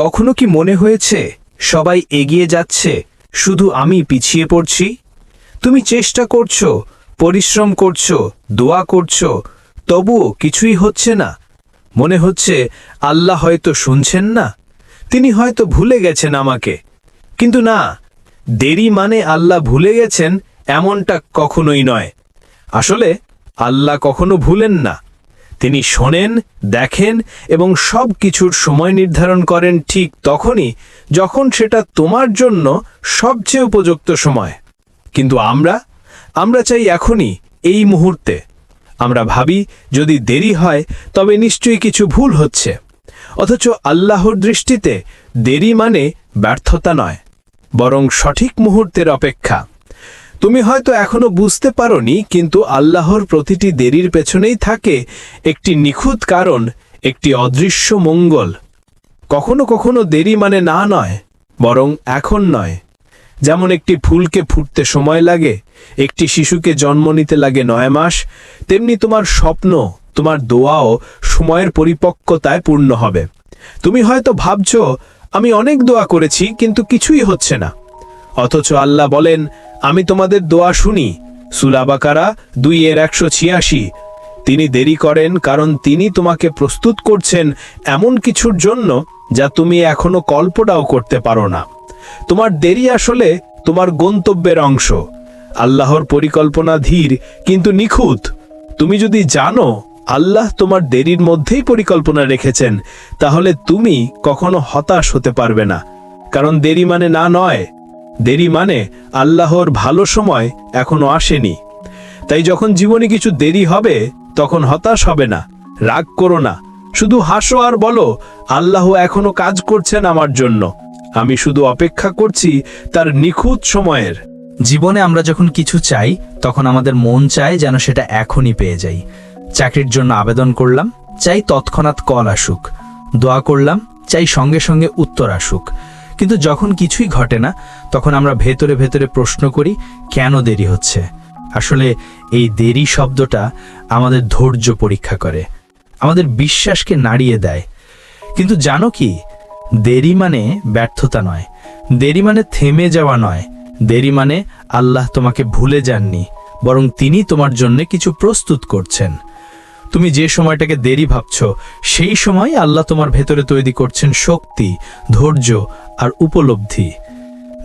কখনো কি মনে হয়েছে সবাই এগিয়ে যাচ্ছে, শুধু আমি পিছিয়ে পড়ছি? তুমি চেষ্টা করছ, পরিশ্রম করছ, দোয়া করছ, তবুও কিছুই হচ্ছে না। মনে হচ্ছে আল্লাহ হয়তো শুনছেন না, তিনি হয়তো ভুলে গেছেন আমাকে। কিন্তু না, দেরি মানে আল্লাহ ভুলে গেছেন এমনটা কখনোই নয়। আসলে আল্লাহ কখনো ভুলেন না। তিনি শোনেন, দেখেন এবং সব কিছুর সময় নির্ধারণ করেন ঠিক তখনই যখন সেটা তোমার জন্য সবচেয়ে উপযুক্ত সময়। কিন্তু আমরা আমরা চাই এখনই, এই মুহূর্তে। আমরা ভাবি, যদি দেরি হয়, তবে নিশ্চয়ই কিছু ভুল হচ্ছে। অথচ আল্লাহর দৃষ্টিতে দেরি মানে ব্যর্থতা নয়, বরং সঠিক মুহূর্তের অপেক্ষা। তুমি হয়তো এখনও বুঝতে পারোনি, কিন্তু আল্লাহর প্রতিটি দেরির পেছনেই থাকে একটি নিখুঁত কারণ, একটি অদৃশ্য মঙ্গল। কখনো কখনো দেরি মানে না নয়, বরং এখন নয়। যেমন একটি ফুলকে ফুটতে সময় লাগে, একটি শিশুকে জন্ম নিতে লাগে নয় মাস, তেমনি তোমার স্বপ্ন, তোমার দোয়াও সময়ের পরিপক্কতায় পূর্ণ হবে। তুমি হয়তো ভাবছ, আমি অনেক দোয়া করেছি, কিন্তু কিছুই হচ্ছে না। অথচ আল্লাহ বলেন, আমি তোমাদের দোয়া শুনি। সুলাবাকারা দুই এর একশো ছিয়াশি। তিনি দেরি করেন, কারণ তিনি তোমাকে প্রস্তুত করছেন এমন কিছুর জন্য যা তুমি এখনও কল্পনাও করতে পারো না। তোমার দেরি আসলে তোমার গন্তব্যের অংশ। আল্লাহর পরিকল্পনা ধীর, কিন্তু নিখুঁত। তুমি যদি জানো, আল্লাহ তোমার দেরির মধ্যেই পরিকল্পনা রেখেছেন, তাহলে তুমি কখনো হতাশ হতে পারবে না। কারণ দেরি মানে না নয় দেরি মানে আল্লাহর ভালো সময় এখনও আসেনি। তাই যখন জীবনে কিছু দেরি হবে, তখন হতাশ হবে না, রাগ করো না। শুধু হাসো আর বলো, আল্লাহ এখনও কাজ করছেন আমার জন্য। আমি শুধু অপেক্ষা করছি তার নিখুঁত সময়ের। জীবনে আমরা যখন কিছু চাই, তখন আমাদের মন চায় যেন সেটা এখনই পেয়ে যাই। চাকরির জন্য আবেদন করলাম, চাই তৎক্ষণাৎ কল আসুক। দোয়া করলাম, চাই সঙ্গে সঙ্গে উত্তর আসুক। কিন্তু যখন কিছুই ঘটে না, তখন আমরা ভেতরে ভেতরে প্রশ্ন করি, কেন দেরি হচ্ছে? আসলে এই দেরি শব্দটা আমাদের ধৈর্য পরীক্ষা করে, আমাদের বিশ্বাসকে নাড়িয়ে দেয়। কিন্তু জানো কি, দেরি মানে ব্যর্থতা নয়, দেরি মানে থেমে যাওয়া নয়, দেরি মানে আল্লাহ তোমাকে ভুলে যাননি, বরং তিনি তোমার জন্য কিছু প্রস্তুত করছেন। তুমি যে সময়টাকে দেরি ভাবছ, সেই সময় আল্লাহ তোমার ভেতরে তৈরি করছেন শক্তি, ধৈর্য আর উপলব্ধি।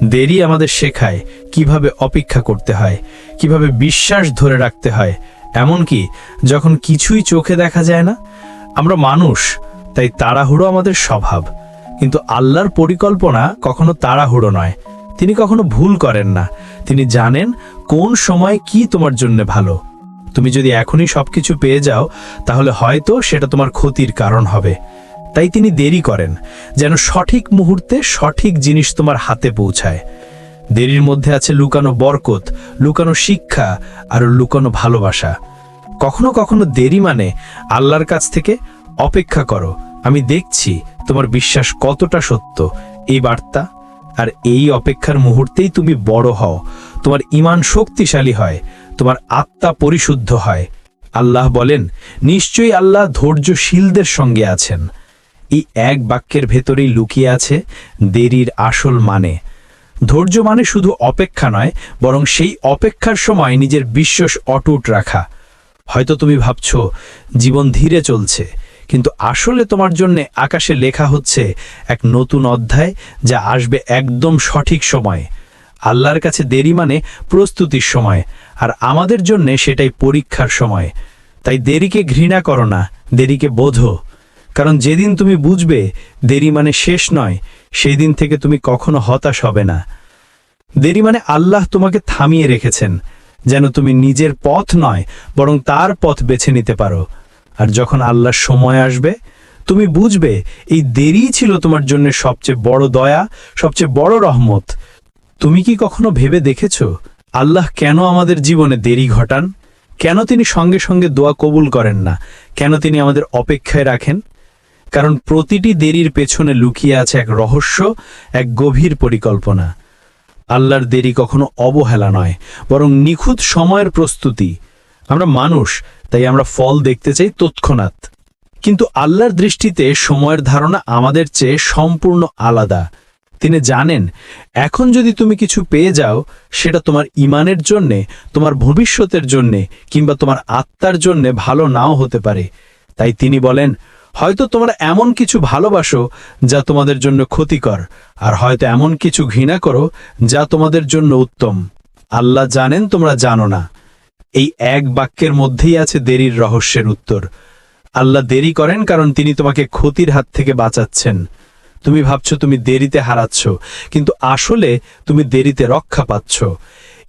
দেরি আমাদের শেখায় কীভাবে অপেক্ষা করতে হয়, কীভাবে বিশ্বাস ধরে রাখতে হয়। এমনকি যখন কিছুই চোখে দেখা যায় না, আমরা মানুষ, তাই তাড়াহুড়ো আমাদের স্বভাব। কিন্তু আল্লাহর পরিকল্পনা কখনো তাড়াহুড়ো নয়। তিনি কখনো ভুল করেন না। তিনি জানেন কোন সময় কি তোমার জন্য ভালো। তুমি যদি এখনই সবকিছু পেয়ে যাও, তাহলে হয়তো সেটা তোমার ক্ষতির কারণ হবে। তাই তিনি দেরি করেন, যেন সঠিক মুহূর্তে সঠিক জিনিস তোমার হাতে পৌঁছায়। দেরির মধ্যে আছে লুকানো বরকত, লুকানো শিক্ষা, আর লুকানো ভালোবাসা। কখনো কখনো দেরি মানে আল্লাহর কাছ থেকে, অপেক্ষা করো, আমি দেখছি তোমার বিশ্বাস কতটা সত্য। এই বার্তা, আর এই অপেক্ষার মুহূর্তেই তুমি বড় হও। তোমার ইমান শক্তিশালী হয়, তোমার আত্মা পরিশুদ্ধ হয়। আল্লাহ বলেন, নিশ্চয়ই আল্লাহ ধৈর্যশীলদের সঙ্গে আছেন। এই এক বাক্যের ভেতরেই লুকিয়ে আছে দেরির আসল মানে। ধৈর্য মানে শুধু অপেক্ষা নয়, বরং সেই অপেক্ষার সময় নিজের বিশ্বাস অটুট রাখা। হয়তো তুমি ভাবছ, জীবন ধীরে চলছে, কিন্তু আসলে তোমার জন্য আকাশে লেখা হচ্ছে এক নতুন অধ্যায় যা আসবে একদম সঠিক সময়ে। আল্লাহর কাছে দেরি মানে প্রস্তুতির সময়, আর আমাদের জন্য সেটাই পরীক্ষার সময়। তাই দেরিকে ঘৃণা করো না, দেরিকে বোঝো। কারণ যেদিন তুমি বুঝবে দেরি মানে শেষ নয় সেই দিন থেকে তুমি কখনো হতাশ হবে না। দেরি মানে আল্লাহ তোমাকে থামিয়ে রেখেছেন, যেন তুমি নিজের পথ নয়, বরং তার পথ বেছে নিতে পারো। আর যখন আল্লাহর সময় আসবে, তুমি বুঝবে এই দেরিই ছিল তোমার জন্য সবচেয়ে বড় দয়া, সবচেয়ে বড় রহমত। তুমি কি কখনো ভেবে দেখেছ, আল্লাহ কেন আমাদের জীবনে দেরি ঘটান? কেন তিনি সঙ্গে সঙ্গে দোয়া কবুল করেন না? কেন তিনি আমাদের অপেক্ষায় রাখেন? কারণ প্রতিটি দেরির পেছনে লুকিয়ে আছে এক রহস্য, এক গভীর পরিকল্পনা। আল্লাহর দেরি কখনো অবহেলা নয়, বরং নিখুঁত সময়ের প্রস্তুতি। আমরা মানুষ, তাই আমরা ফল দেখতে চাই তৎক্ষণাৎ। কিন্তু আল্লাহর দৃষ্টিতে সময়ের ধারণা আমাদের চেয়ে সম্পূর্ণ আলাদা। তিনি জানেন, এখন যদি তুমি কিছু পেয়ে যাও, সেটা তোমার ইমানের জন্যে, তোমার ভবিষ্যতের জন্যে, কিংবা তোমার আত্মার জন্যে ভালো নাও হতে পারে। তাই তিনি বলেন হয়তো তোমরা এমন কিছু ভালোবাসো যা তোমাদের জন্য ক্ষতিকর, আর হয়তো এমন কিছু ঘৃণা করো যা তোমাদের জন্য উত্তম। আল্লাহ জানেন তোমরা জানো না। এই এক বাক্যের মধ্যেই আছে দেরির রহস্যের উত্তর। আল্লাহ দেরি করেন কারণ তিনি তোমাকে ক্ষতির হাত থেকে বাঁচাচ্ছেন। তুমি ভাবছ তুমি দেরিতে হারাচ্ছ, কিন্তু আসলে তুমি দেরিতে রক্ষা পাচ্ছ।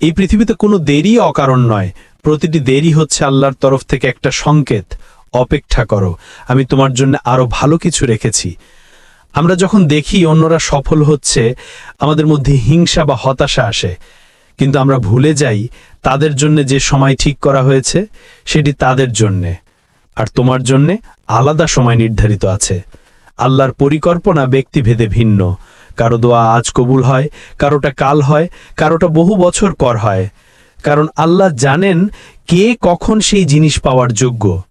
এই পৃথিবীতে কোনো দেরি অকারণ নয়। প্রতিটি দেরি হচ্ছে আল্লাহর তরফ থেকে একটা সংকেত। অপেক্ষা করো, আমি তোমার জন্য আরও ভালো কিছু রেখেছি। আমরা যখন দেখি অন্যরা সফল হচ্ছে, আমাদের মধ্যে হিংসা বা হতাশা আসে। কিন্তু আমরা ভুলে যাই তাদের জন্য যে সময় ঠিক করা হয়েছে, সেটি তাদের জন্যে। আর তোমার জন্যে আলাদা সময় নির্ধারিত আছে। আল্লাহর পরিকল্পনা ব্যক্তিভেদে ভিন্ন। কারও দোয়া আজ কবুল হয়, কারোটা কাল হয়, কারোটা বহু বছর পর হয়। কারণ আল্লাহ জানেন কে কখন সেই জিনিস পাওয়ার যোগ্য।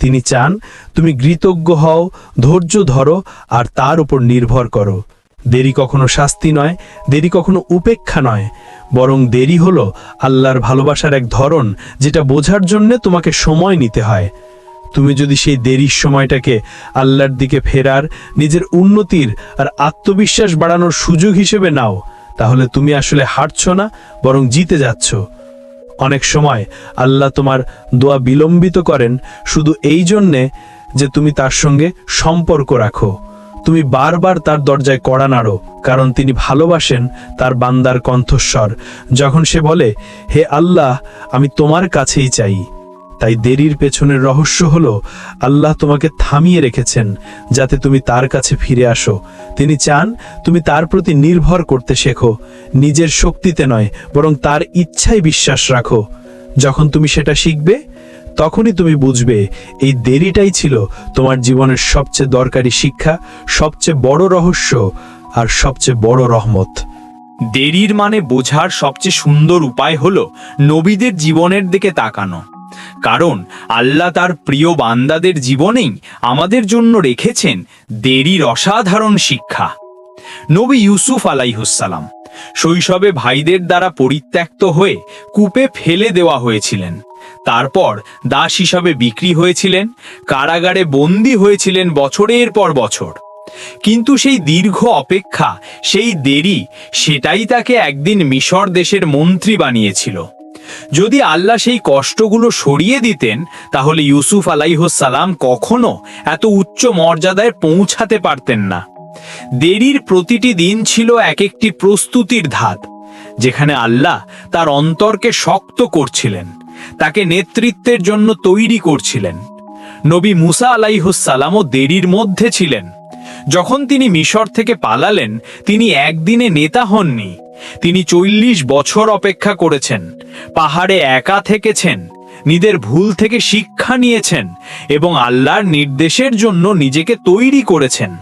তিনি চান, তুমি কৃতজ্ঞ হও, ধৈর্য ধরো, আর তার উপর নির্ভর করো। দেরি কখনো শাস্তি নয়, দেরি কখনো উপেক্ষা নয়। বরং দেরি হলো আল্লাহর ভালোবাসার এক ধরন, যেটা বোঝার জন্যে তোমাকে সময় নিতে হয়। তুমি যদি সেই দেরির সময়টাকে আল্লাহর দিকে ফেরার, নিজের উন্নতির আর আত্মবিশ্বাস বাড়ানোর সুযোগ হিসেবে নাও, তাহলে তুমি আসলে হারছ না, বরং জিতে যাচ্ছ। অনেক সময় আল্লাহ তোমার দোয়া বিলম্বিত করেন, শুধু এই জন্যে যে তুমি তার সঙ্গে সম্পর্ক রাখো। তুমি বারবার তার দরজায় কড়া নাড়ো, কারণ তিনি ভালোবাসেন তার বান্দার কণ্ঠস্বর। যখন সে বলে, হে আল্লাহ, আমি তোমার কাছেই চাই। তাই দেরির পেছনের রহস্য হলো, আল্লাহ তোমাকে থামিয়ে রেখেছেন যাতে তুমি তার কাছে ফিরে আসো। তিনি চান তুমি তার প্রতি নির্ভর করতে শেখো, নিজের শক্তিতে নয়, বরং তার ইচ্ছায় বিশ্বাস রাখো। যখন তুমি সেটা শিখবে, তখনই তুমি বুঝবে, এই দেরিটাই ছিল তোমার জীবনের সবচেয়ে দরকারি শিক্ষা, সবচেয়ে বড় রহস্য, আর সবচেয়ে বড় রহমত। দেরির মানে বোঝার সবচেয়ে সুন্দর উপায় হলো নবীদের জীবনের দিকে তাকানো। কারণ আল্লাহ তার প্রিয় বান্দাদের জীবনেই আমাদের জন্য রেখেছেন দেরির অসাধারণ শিক্ষা। নবী ইউসুফ আলাইহুসালাম শৈশবে ভাইদের দ্বারা পরিত্যক্ত হয়ে কূপে ফেলে দেওয়া হয়েছিলেন। তারপর দাস হিসাবে বিক্রি হয়েছিলেন, কারাগারে বন্দী হয়েছিলেন বছরের পর বছর। কিন্তু সেই দীর্ঘ অপেক্ষা, সেই দেরি, সেটাই তাকে একদিন মিশর দেশের মন্ত্রী বানিয়েছিল। যদি আল্লাহ সেই কষ্টগুলো সরিয়ে দিতেন, তাহলে ইউসুফ আলাইহসালাম কখনো এত উচ্চ মর্যাদায় পৌঁছাতে পারতেন না। দেরির প্রতিটি দিন ছিল এক একটি প্রস্তুতির ধাত, যেখানে আল্লাহ তার অন্তরকে শক্ত করছিলেন, তাকে নেতৃত্বের জন্য তৈরি করছিলেন। নবী মুসা আলাইহসালামও দেরির মধ্যে ছিলেন। যখন তিনি মিশর থেকে পালালেন, তিনি একদিনে নেতা হননি। তিনি চল্লিশ বছর অপেক্ষা করেছেন, পাহাড়ে একা থেকেছেন, নিজের ভুল থেকে শিক্ষা নিয়েছেন এবং আল্লাহর নির্দেশের জন্য নিজেকে তৈরি করেছেন।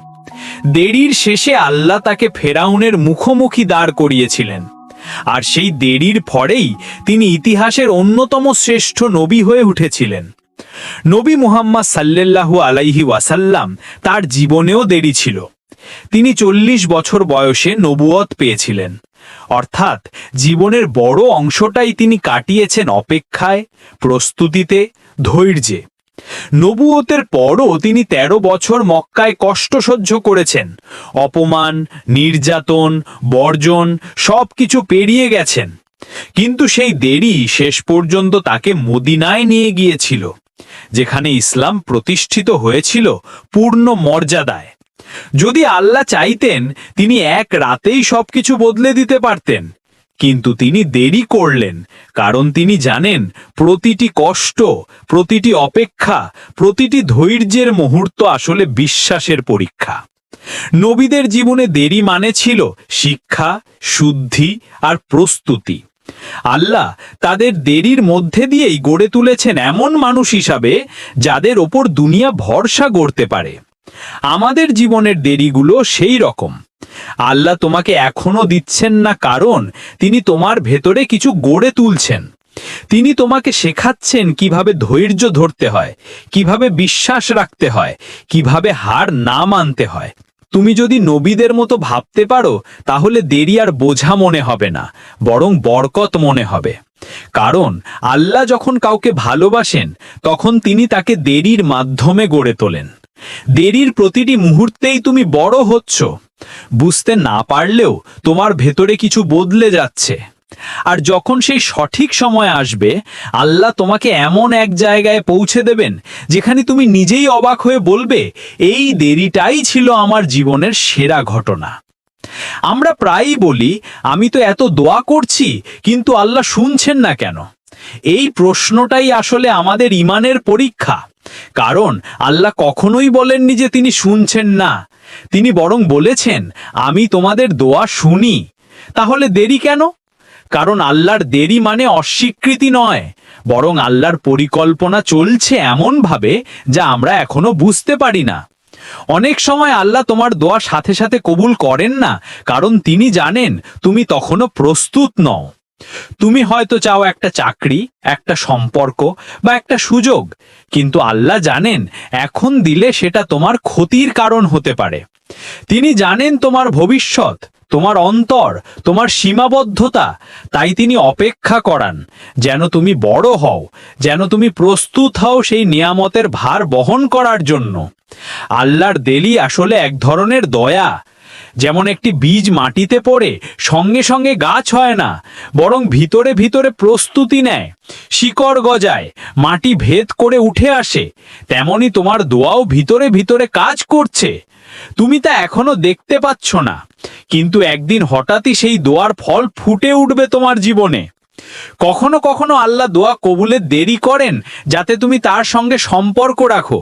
দেরির শেষে আল্লাহ তাকে ফেরাউনের মুখোমুখি দাঁড় করিয়েছিলেন। আর সেই দেরির ফলেই তিনি ইতিহাসের অন্যতম শ্রেষ্ঠ নবী হয়ে উঠেছিলেন। নবী মুহাম্মদ সাল্লাল্লাহু আলাইহি ওয়াসাল্লাম তার জীবনেও দেরি ছিল। তিনি চল্লিশ বছর বয়সে নবুয়ত পেয়েছিলেন। অর্থাৎ জীবনের বড় অংশটাই তিনি কাটিয়েছেন অপেক্ষায়, প্রস্তুতিতে, ধৈর্যে। নবুয়তের পরও তিনি ১৩ বছর মক্কায় কষ্ট সহ্য করেছেন। অপমান, নির্যাতন, বর্জন সবকিছু পেরিয়ে গেছেন। কিন্তু সেই দেরি শেষ পর্যন্ত তাকে মদিনায় নিয়ে গিয়েছিল, যেখানে ইসলাম প্রতিষ্ঠিত হয়েছিল পূর্ণ মর্যাদায়। যদি আল্লাহ চাইতেন, তিনি এক রাতেই সবকিছু বদলে দিতে পারতেন। কিন্তু তিনি দেরি করলেন, কারণ তিনি জানেন, প্রতিটি কষ্ট, প্রতিটি অপেক্ষা, প্রতিটি ধৈর্যের মুহূর্ত আসলে বিশ্বাসের পরীক্ষা। নবীদের জীবনে দেরি মানে ছিল শিক্ষা, শুদ্ধি আর প্রস্তুতি। আল্লাহ তাদের দেরির মধ্যে দিয়েই গড়ে তুলেছেন এমন মানুষ হিসাবে, যাদের ওপর দুনিয়া ভরসা গড়তে পারে। আমাদের জীবনের দেরিগুলো সেই রকম। আল্লাহ তোমাকে এখনও দিচ্ছেন না কারণ তিনি তোমার ভেতরে কিছু গড়ে তুলছেন। তিনি তোমাকে শেখাচ্ছেন কীভাবে ধৈর্য ধরতে হয়, কীভাবে বিশ্বাস রাখতে হয়, কীভাবে হার না মানতে হয়। তুমি যদি নবীদের মতো ভাবতে পারো, তাহলে দেরি আর বোঝা মনে হবে না, বরং বরকত মনে হবে। কারণ আল্লাহ যখন কাউকে ভালোবাসেন, তখন তিনি তাকে দেরির মাধ্যমে গড়ে তোলেন। দেরির প্রতিটি মুহূর্তেই তুমি বড় হচ্ছ। বুঝতে না পারলেও তোমার ভেতরে কিছু বদলে যাচ্ছে। আর যখন সেই সঠিক সময় আসবে, আল্লাহ তোমাকে এমন এক জায়গায় পৌঁছে দেবেন, যেখানে তুমি নিজেই অবাক হয়ে বলবে, এই দেরিটাই ছিল আমার জীবনের সেরা ঘটনা। আমরা প্রায়ই বলি, আমি তো এত দোয়া করছি, কিন্তু আল্লাহ শুনছেন না কেন? এই প্রশ্নটাই আসলে আমাদের ইমানের পরীক্ষা। কারণ আল্লাহ কখনোই বলেননি যে তিনি শুনছেন না। তিনি বরং বলেছেন, আমি তোমাদের দোয়া শুনি। তাহলে দেরি কেন? কারণ আল্লাহর দেরি মানে অস্বীকৃতি নয়। বরং আল্লাহর পরিকল্পনা চলছে এমনভাবে যা আমরা এখনও বুঝতে পারি না। অনেক সময় আল্লাহ তোমার দোয়া সাথে সাথে কবুল করেন না, কারণ তিনি জানেন তুমি তখনও প্রস্তুত নও। তুমি হয়তো চাও একটা চাকরি, একটা সম্পর্ক বা একটা সুযোগ, কিন্তু আল্লাহ জানেন এখন দিলে সেটা তোমার ক্ষতির কারণ হতে পারে। তিনি জানেন তোমার ভবিষ্যৎ, তোমার অন্তর, তোমার সীমাবদ্ধতা, তাই তিনি অপেক্ষা করান, যেন তুমি বড় হও, যেন তুমি প্রস্তুত হও সেই নিয়ামতের ভার বহন করার জন্য। আল্লাহর দেলি আসলে এক ধরনের দয়া যেমন একটি বীজ মাটিতে পড়ে, সঙ্গে সঙ্গে গাছ হয় না, বরং ভিতরে ভিতরে প্রস্তুতি নেয়। শিকড় গজায়, মাটি ভেদ করে উঠে আসে, তেমনি তোমার দোয়াও ভিতরে ভিতরে কাজ করছে। তুমি তা এখনও দেখতে পাচ্ছ না, কিন্তু একদিন হঠাৎই সেই দোয়ার ফল ফুটে উঠবে তোমার জীবনে। কখনো কখনো আল্লাহ দোয়া কবুলের দেরি করেন, যাতে তুমি তার সঙ্গে সম্পর্ক রাখো,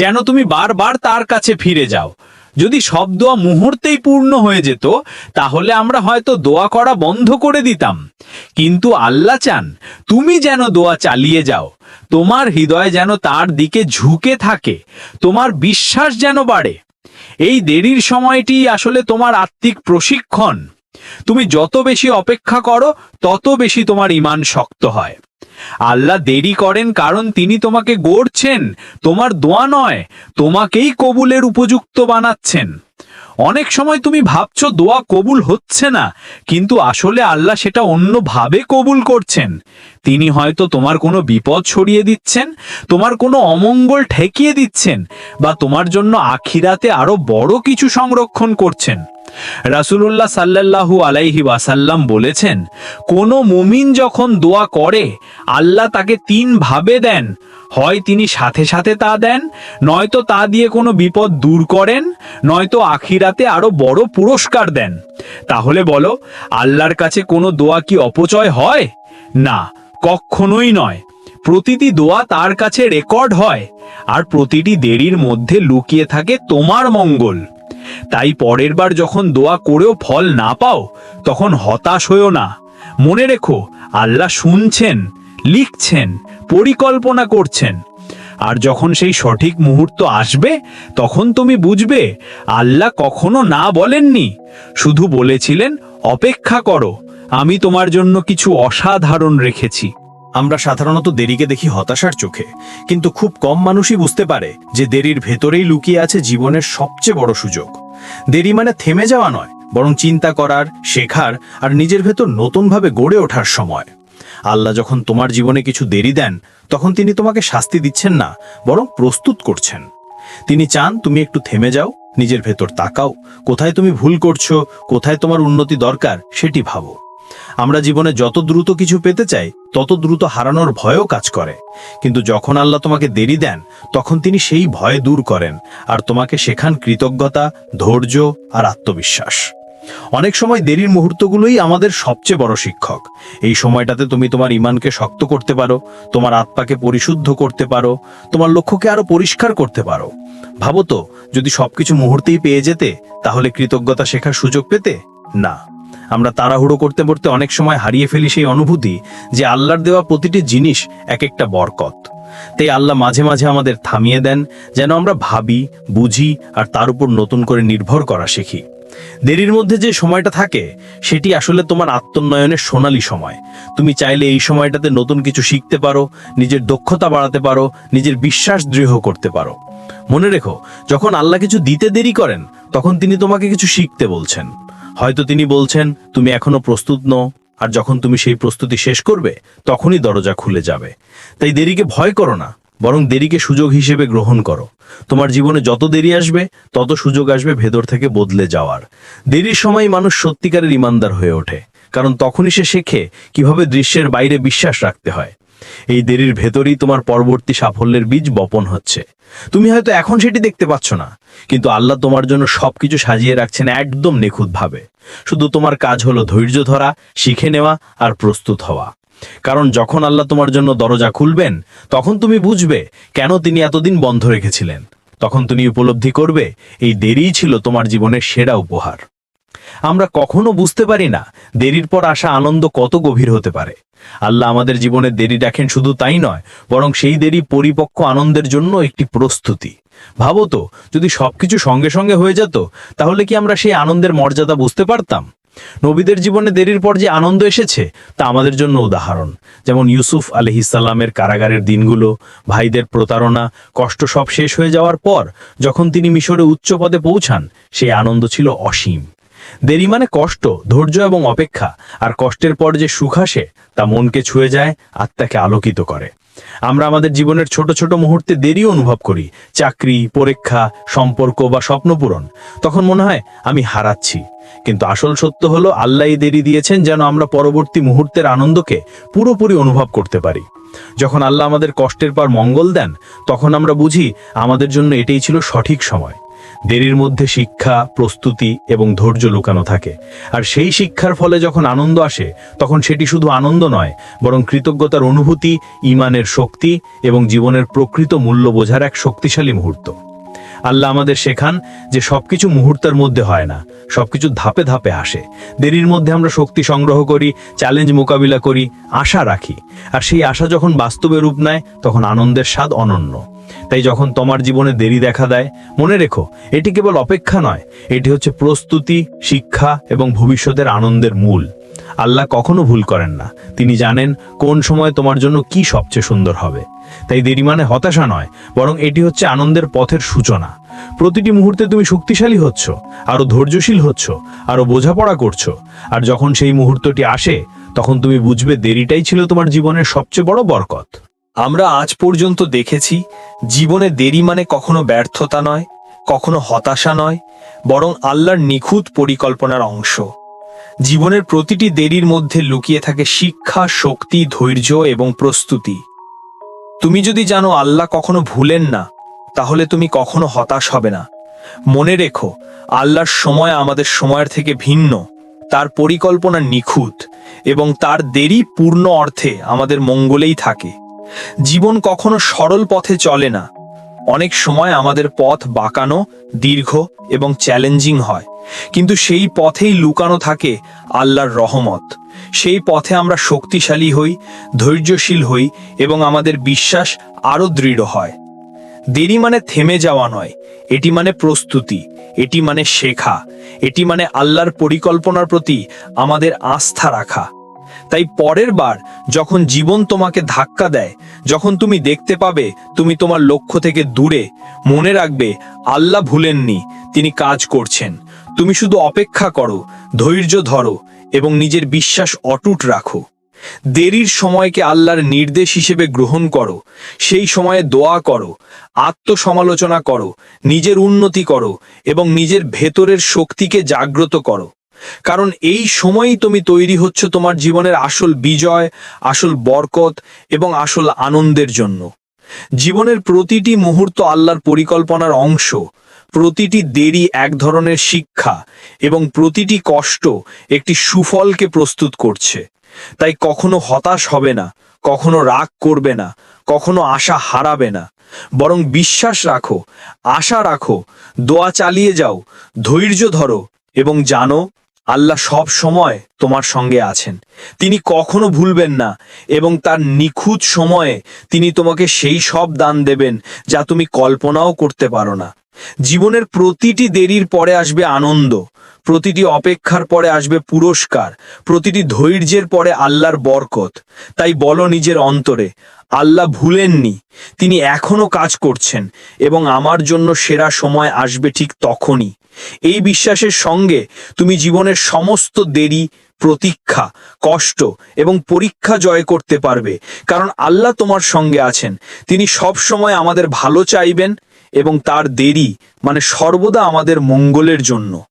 যেন তুমি বারবার তার কাছে ফিরে যাও। যদি সব দোয়া মুহূর্তেই পূর্ণ হয়ে যেত, তাহলে আমরা হয়তো দোয়া করা বন্ধ করে দিতাম। কিন্তু আল্লাহ চান, তুমি যেন দোয়া চালিয়ে যাও। তোমার হৃদয় যেন তার দিকে ঝুঁকে থাকে, তোমার বিশ্বাস যেন বাড়ে। এই দেরির সময়টি আসলে তোমার আত্মিক প্রশিক্ষণ। তুমি যত বেশি অপেক্ষা করো, তত বেশি তোমার ইমান শক্ত হয়। আল্লাহ দেরি করেন কারণ তিনি তোমাকে গড়ছেন, তোমার দোয়া নয়, তোমাকেই কবুলের উপযুক্ত বানাচ্ছেন। অনেক সময় তুমি ভাবছ দোয়া কবুল হচ্ছে না, কিন্তু আসলে আল্লাহ সেটা অন্যভাবে কবুল করছেন। তিনি হয়তো তোমার কোনো বিপদ সরিয়ে দিচ্ছেন, তোমার কোনো অমঙ্গল ঠেকিয়ে দিচ্ছেন, বা তোমার জন্য আখিরাতে আরও বড় কিছু সংরক্ষণ করছেন। রাসূলুল্লাহ সাল্লাল্লাহু আলাইহি ওয়াসাল্লাম বলেছেন, কোনো মুমিন যখন দোয়া করে, আল্লাহ তাকে তিন ভাবে দেন। হয় তিনি সাথে সাথে তা দেন, নয়তো তা দিয়ে কোনো বিপদ দূর করেন, নয়তো আখিরাতে আরও বড় পুরস্কার দেন। তাহলে বলো, আল্লাহর কাছে কোনো দোয়া কি অপচয় হয়? না, কখনোই নয়। প্রতিটি দোয়া তার কাছে রেকর্ড হয়, আর প্রতিটি দেরির মধ্যে লুকিয়ে থাকে তোমার মঙ্গল। তাই পরের বার যখন দোয়া করেও ফল না পাও, তখন হতাশ হয়েও না। মনে রেখো, আল্লাহ শুনছেন, লিখছেন, পরিকল্পনা করছেন। আর যখন সেই সঠিক মুহূর্ত আসবে, তখন তুমি বুঝবে, আল্লাহ কখনো না বলেননি। শুধু বলেছিলেন, অপেক্ষা করো, আমি তোমার জন্য কিছু অসাধারণ রেখেছি। আমরা সাধারণত দেরিকে দেখি হতাশার চোখে, কিন্তু খুব কম মানুষই বুঝতে পারে যে দেরির ভেতরেই লুকিয়ে আছে জীবনের সবচেয়ে বড় সুযোগ। দেরি মানে থেমে যাওয়া নয়, বরং চিন্তা করার, শেখার আর নিজের ভেতর নতুনভাবে গড়ে ওঠার সময়। আল্লাহ যখন তোমার জীবনে কিছু দেরি দেন, তখন তিনি তোমাকে শাস্তি দিচ্ছেন না, বরং প্রস্তুত করছেন। তিনি চান তুমি একটু থেমে যাও, নিজের ভেতর তাকাও, কোথায় তুমি ভুল করছ, কোথায় তোমার উন্নতি দরকার, সেটি ভাবো। আমরা জীবনে যত দ্রুত কিছু পেতে চাই, তত দ্রুত হারানোর ভয়ও কাজ করে। কিন্তু যখন আল্লাহ তোমাকে দেরি দেন, তখন তিনি সেই ভয় দূর করেন আর তোমাকে শেখান কৃতজ্ঞতা, ধৈর্য আর আত্মবিশ্বাস। অনেক সময় দেরির মুহূর্তগুলোই আমাদের সবচেয়ে বড় শিক্ষক। এই সময়টাতে তুমি তোমার ইমানকে শক্ত করতে পারো, তোমার আত্মাকে পরিশুদ্ধ করতে পারো, তোমার লক্ষ্যকে আরও পরিষ্কার করতে পারো। ভাবো তো, যদি সবকিছু মুহূর্তেই পেয়ে যেতে, তাহলে কৃতজ্ঞতা শেখার সুযোগ পেতে? না। আমরা তাড়াহুড়ো করতে করতে অনেক সময় হারিয়ে ফেলি সেই অনুভূতি যে আল্লাহর দেওয়া প্রতিটি জিনিস এক একটা বরকত। তাই আল্লাহ মাঝে মাঝে আমাদের থামিয়ে দেন, যেন আমরা ভাবি, বুঝি আর তার উপর নতুন করে নির্ভর করা শিখি। দেরির মধ্যে যে সময়টা থাকে, সেটি আসলে তোমার আত্মোন্নয়নের সোনালী সময়। তুমি চাইলে এই সময়টাতে নতুন কিছু শিখতে পারো, নিজের দক্ষতা বাড়াতে পারো, নিজের বিশ্বাস দৃঢ় করতে পারো। মনে রেখো, যখন আল্লাহ কিছু দিতে দেরি করেন, তখন তিনি তোমাকে কিছু শিখতে বলছেন। হয়তো তিনি বলছেন, তুমি এখনও প্রস্তুত নও। আর যখন তুমি সেই প্রস্তুতি শেষ করবে, তখনই দরজা খুলে যাবে। তাই দেরিকে ভয় করো না, বরং দেরিকে সুযোগ হিসেবে গ্রহণ করো। তোমার জীবনে যত দেরি আসবে, তত সুযোগ আসবে ভেতর থেকে বদলে যাওয়ার। দেরির সময় মানুষ সত্যিকারের ইমানদার হয়ে ওঠে, কারণ তখনই সে শেখে কীভাবে দৃশ্যের বাইরে বিশ্বাস রাখতে হয়। এই দেরির ভেতরেই তোমার পরবর্তী সাফল্যের বীজ বপন হচ্ছে। তুমি হয়তো এখন সেটি দেখতে পাচ্ছ না, কিন্তু আল্লাহ তোমার জন্য সবকিছু সাজিয়ে রাখছেন একদম নিখুঁতভাবে। শুধু তোমার কাজ হলো ধৈর্য ধরা, শিখে নেওয়া আর প্রস্তুত হওয়া। কারণ যখন আল্লাহ তোমার জন্য দরজা খুলবেন, তখন তুমি বুঝবে কেন তিনি এতদিন বন্ধ রেখেছিলেন। তখন তুমি উপলব্ধি করবে, এই দেরিই ছিল তোমার জীবনের সেরা উপহার। আমরা কখনো বুঝতে পারি না দেরির পর আসা আনন্দ কত গভীর হতে পারে। আল্লাহ আমাদের জীবনে দেরি রাখেন শুধু তাই নয়, বরং সেই দেরি পরিপক্ক আনন্দের জন্য একটি প্রস্তুতি। ভাবো তো, যদি সবকিছু সঙ্গে সঙ্গে হয়ে যেত, তাহলে কি আমরা সেই আনন্দের মর্যাদা বুঝতে পারতাম? নবীদের জীবনে দেরির পর যে আনন্দ এসেছে, তা আমাদের জন্য উদাহরণ। যেমন ইউসুফ আলহিসাল্লামের কারাগারের দিনগুলো, ভাইদের প্রতারণা, কষ্ট সব শেষ হয়ে যাওয়ার পর, যখন তিনি মিশরে উচ্চ পদে পৌঁছান, সেই আনন্দ ছিল অসীম। দেরি মানে কষ্ট, ধৈর্য এবং অপেক্ষা। আর কষ্টের পর যে সুখ আসে, তা মনকে ছুঁয়ে যায়, আত্মাকে আলোকিত করে। আমরা আমাদের জীবনের ছোট ছোট মুহূর্তে দেরি অনুভব করি। চাকরি, পরীক্ষা, সম্পর্ক বা স্বপ্ন পূরণ। তখন মনে হয়, আমি হারাচ্ছি। কিন্তু আসল সত্য হলো আল্লাহ দেরি দিয়েছেন যেন আমরা পরবর্তী মুহূর্তের আনন্দকে পুরোপুরি অনুভব করতে পারি। যখন আল্লাহ আমাদের কষ্টের পর মঙ্গল দেন, তখন আমরা বুঝি, আমাদের জন্য এটাই ছিল সঠিক সময়। দেরির মধ্যে শিক্ষা, প্রস্তুতি এবং ধৈর্য লুকানো থাকে। আর সেই শিক্ষার ফলে যখন আনন্দ আসে, তখন সেটি শুধু আনন্দ নয়, বরং কৃতজ্ঞতার অনুভূতি, ইমানের শক্তি এবং জীবনের প্রকৃত মূল্য বোঝার এক শক্তিশালী মুহূর্ত। আল্লাহ আমাদের শেখান যে সবকিছু মুহূর্তের মধ্যে হয় না, সবকিছু ধাপে ধাপে আসে। দেরির মধ্যে আমরা শক্তি সংগ্রহ করি, চ্যালেঞ্জ মোকাবিলা করি, আশা রাখি। আর সেই আশা যখন বাস্তবে রূপ নেয়, তখন আনন্দের স্বাদ অনন্য। তাই যখন তোমার জীবনে দেরি দেখা দেয়, মনে রেখো, এটি কেবল অপেক্ষা নয়, এটি হচ্ছে প্রস্তুতি, শিক্ষা এবং ভবিষ্যতের আনন্দের মূল। আল্লাহ কখনো ভুল করেন না। তিনি জানেন কোন সময় তোমার জন্য কি সবচেয়ে সুন্দর হবে। তাই দেরি মানে হতাশা নয়, বরং এটি হচ্ছে আনন্দের পথের সূচনা। প্রতিটি মুহূর্তে তুমি শক্তিশালী হচ্ছ আরও ধৈর্যশীল হচ্ছ আরও বোঝাপড়া করছ, আর যখন সেই মুহূর্তটি আসে, তখন তুমি বুঝবে দেরিটাই ছিল তোমার জীবনের সবচেয়ে বড় বরকত। আমরা আজ পর্যন্ত দেখেছি, জীবনে দেরি মানে কখনো ব্যর্থতা নয়, কখনো হতাশা নয়, বরং আল্লাহর নিখুঁত পরিকল্পনার অংশ। জীবনের প্রতিটি দেরির মধ্যে লুকিয়ে থাকে শিক্ষা, শক্তি, ধৈর্য এবং প্রস্তুতি। তুমি যদি জানো আল্লাহ কখনো ভুলেন না, তাহলে তুমি কখনো হতাশ হবে না। মনে রেখো, আল্লাহর সময় আমাদের সময়ের থেকে ভিন্ন, তার পরিকল্পনা নিখুঁত এবং তার দেরি পূর্ণ অর্থে আমাদের মঙ্গলেই থাকে। জীবন কখনো সরল পথে চলে না। অনেক সময় আমাদের পথ বাঁকানো, দীর্ঘ এবং চ্যালেঞ্জিং হয়। কিন্তু সেই পথেই লুকানো থাকে আল্লাহর রহমত। সেই পথে আমরা শক্তিশালী হই, ধৈর্যশীল হই এবং আমাদের বিশ্বাস আরও দৃঢ় হয়। দেরি মানে থেমে যাওয়া নয়। এটি মানে প্রস্তুতি। এটি মানে শেখা। এটি মানে আল্লাহর পরিকল্পনার প্রতি আমাদের আস্থা রাখা। তাই পরের বার যখন জীবন তোমাকে ধাক্কা দেয়, যখন তুমি দেখতে পাবে তুমি তোমার লক্ষ্য থেকে দূরে, মনে রাখবে আল্লাহ ভুলেননি, তিনি কাজ করছেন। তুমি শুধু অপেক্ষা করো, ধৈর্য ধরো এবং নিজের বিশ্বাস অটুট রাখো। দেরির সময়কে আল্লাহর নির্দেশ হিসেবে গ্রহণ করো, সেই সময়ে দোয়া করো, আত্মসমালোচনা করো, নিজের উন্নতি করো এবং নিজের ভেতরের শক্তিকে জাগ্রত করো। কারণ এই সময়ই তুমি তৈরি হচ্ছে তোমার জীবনের আসল বিজয়, আসল বরকত এবং আসল আনন্দের জন্য। জীবনের প্রতিটি মুহূর্ত আল্লাহর পরিকল্পনার অংশ, প্রতিটি দেরি এক ধরনের শিক্ষা এবং প্রতিটি কষ্ট একটি সুফলকে প্রস্তুত করছে। তাই কখনো হতাশ হবে না, কখনো রাগ করবে না, কখনো আশা হারাবে না। বরং বিশ্বাস রাখো, আশা রাখো, দোয়া চালিয়ে যাও, ধৈর্য ধরো এবং জানো আল্লাহ সব সময় তোমার সঙ্গে আছেন। তিনি কখনো ভুলবেন না এবং তার নিখুঁত সময়ে তিনি তোমাকে সেই সব দান দেবেন যা তুমি কল্পনাও করতে পারো না। জীবনের প্রতিটি দেরির পরে আসবে আনন্দ, প্রতিটি অপেক্ষার পরে আসবে পুরস্কার, প্রতিটি ধৈর্যের পরে আল্লাহর বরকত। তাই বলো নিজের অন্তরে, আল্লাহ ভুলেননি, তিনি এখনও কাজ করছেন এবং আমার জন্য সেরা সময় আসবে ঠিক তখনই। এই বিশ্বাসের সঙ্গে তুমি জীবনের সমস্ত দেরি, প্রতীক্ষা, কষ্ট এবং পরীক্ষা জয় করতে পারবে। কারণ আল্লাহ তোমার সঙ্গে আছেন। তিনি সব সময় আমাদের ভালো চাইবেন এবং তার দেরি মানে সর্বদা আমাদের মঙ্গলের জন্য।